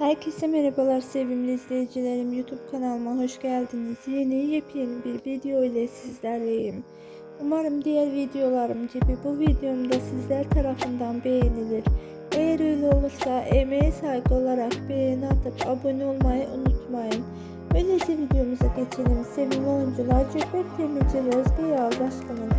Herkese merhabalar sevimli izleyicilerim. YouTube kanalıma hoş geldiniz. Yeni yepyeni bir video ile sizlerleyim. Umarım diğer videolarım gibi bu videom da sizler tarafından beğenilir. Eğer öyle olursa emeğe saygı olarak beğeni atıp abone olmayı unutmayın. Öyleyse videomuza geçelim. Sevimli oyuncular Cöbert Demirci ve Özge Yağız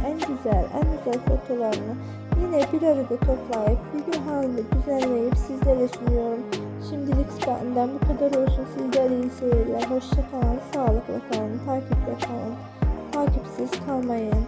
en güzel, en güzel fotolarını yine bir arada toplayıp video halinde düzenleyip sizlere sunuyorum. Şimdilik benden bu kadar olsun. Sizlere iyi seyirler. Hoşçakalın, sağlıklı kalın, takipte kalın. Takipsiz kalmayın.